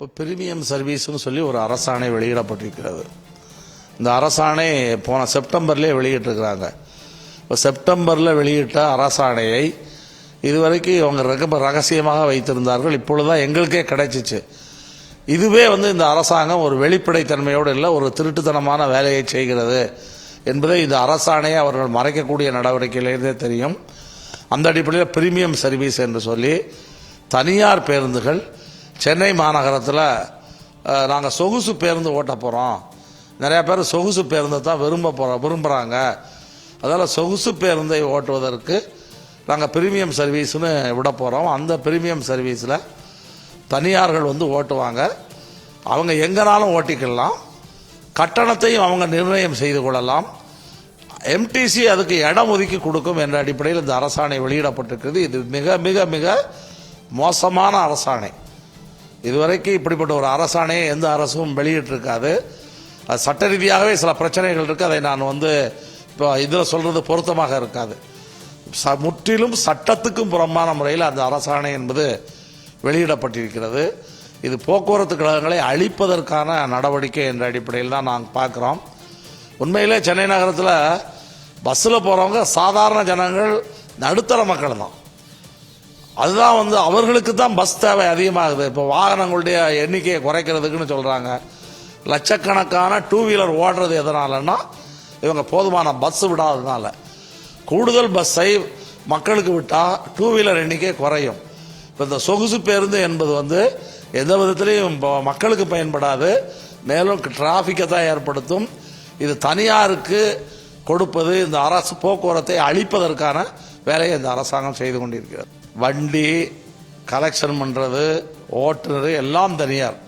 இப்போ பிரிமியம் சர்வீஸ்னு சொல்லி ஒரு அரசாணை வெளியிடப்பட்டிருக்கிறது. இந்த அரசாணை போன செப்டம்பர்லேயே வெளியிட்டிருக்கிறாங்க. இப்போ செப்டம்பரில் வெளியிட்ட அரசாணையை இதுவரைக்கும் இவங்க ரொம்ப ரகசியமாக வைத்திருந்தார்கள். இப்பொழுதுதான் எங்களுக்கே கிடைச்சிச்சு. இதுவே வந்து இந்த அரசாங்கம் ஒரு வெளிப்படைத்தன்மையோடு இல்லை ஒரு திருட்டுத்தனமான வேலையை செய்கிறது என்பதை இந்த அரசாணையை அவர்கள் மறைக்கக்கூடிய நடவடிக்கையிலிருந்தே தெரியும். அந்த அடிப்படையில் பிரீமியம் சர்வீஸ் என்று சொல்லி தனியார் பேருந்துகள் சென்னை மாநகரத்தில் நாங்கள் சொகுசு பேருந்து ஓட்ட போகிறோம் நிறையா பேர் சொகுசு பேருந்தை தான் விரும்ப போகிறோம் விரும்புகிறாங்க அதனால் சொகுசு பேருந்தை ஓட்டுவதற்கு நாங்கள் பிரீமியம் சர்வீஸ்னு விட போகிறோம் அந்த பிரீமியம் சர்வீஸில் தனியார்கள் வந்து ஓட்டுவாங்க. அவங்க எங்கனாலும் ஓட்டிக்கலாம். கட்டணத்தையும் அவங்க நிர்ணயம் செய்து கொள்ளலாம். எம்டிசி அதுக்கு இடம் ஒதுக்கி கொடுக்கும் என்ற அடிப்படையில் இந்த அரசாணை வெளியிடப்பட்டிருக்கிறது. இது மிக மிக மிக மோசமான அரசாணை. இதுவரைக்கும் இப்படிப்பட்ட ஒரு அரசாணையை எந்த அரசும் வெளியிட்டிருக்காது. அது சட்ட ரீதியாகவே சில பிரச்சனைகள் இருக்குது அதை நான் வந்து இப்போ இதில் சொல்கிறது பொருத்தமாக இருக்காது. ச முற்றிலும் சட்டத்துக்கும் புறம்பான முறையில் அந்த அரசாணை என்பது வெளியிடப்பட்டிருக்கிறது. இது போக்குவரத்து கழகங்களை அழிப்பதற்கான நடவடிக்கை என்ற அடிப்படையில் தான் நாங்கள் பார்க்குறோம். உண்மையிலே சென்னை நகரத்தில் பஸ்ஸில் போகிறவங்க சாதாரண ஜனங்கள் நடுத்தர மக்கள் தான். அதுதான் வந்து அவர்களுக்கு தான் பஸ் தேவை அதிகமாகுது. இப்போ வாகனங்களுடைய எண்ணிக்கையை குறைக்கிறதுக்குன்னு சொல்கிறாங்க லட்சக்கணக்கான டூ வீலர் ஓடுறது எதனாலன்னா இவங்க போதுமான பஸ் விடாததுனால. கூடுதல் பஸ்ஸை மக்களுக்கு விட்டால் டூ வீலர் எண்ணிக்கை குறையும். இப்போ இந்த சொகுசு பேருந்து என்பது வந்து எந்த விதத்திலையும் இப்போ மக்களுக்கு பயன்படாது. மேலும் டிராஃபிக்கை தான் ஏற்படுத்தும். இது தனியாருக்கு கொடுப்பது இந்த அரசு போக்குவரத்தை அழிப்பதற்கான வேலையை இந்த அரசாங்கம் செய்து கொண்டிருக்கிறது. வண்டி கலெக்ஷன் பண்ணுறது ஓட்டுநர் எல்லாம் தனியார்.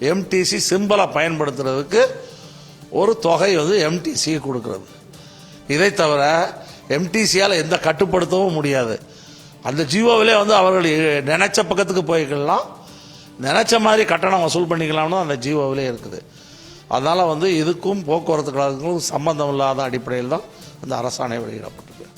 எம்டிசி சிம்பிளை பயன்படுத்துறதுக்கு ஒரு தொகை வந்து எம்டிசி கொடுக்கறது. இதை தவிர எம்டிசியால் எந்த கட்டுப்படுத்தவும் முடியாது. அந்த ஜியோவிலே வந்து அவர்கள் நினைச்ச பக்கத்துக்கு போய்க்கலாம். நினைச்ச மாதிரி கட்டணம் வசூல் பண்ணிக்கலாம்னு அந்த ஜியோவிலே இருக்குது. அதனால் வந்து இதுக்கும் போக்குவரத்து கழகங்களுக்கும் சம்பந்தம் இல்லாத அடிப்படையில் தான் அந்த அரசாணை வெளியிடப்பட்டிருக்கு.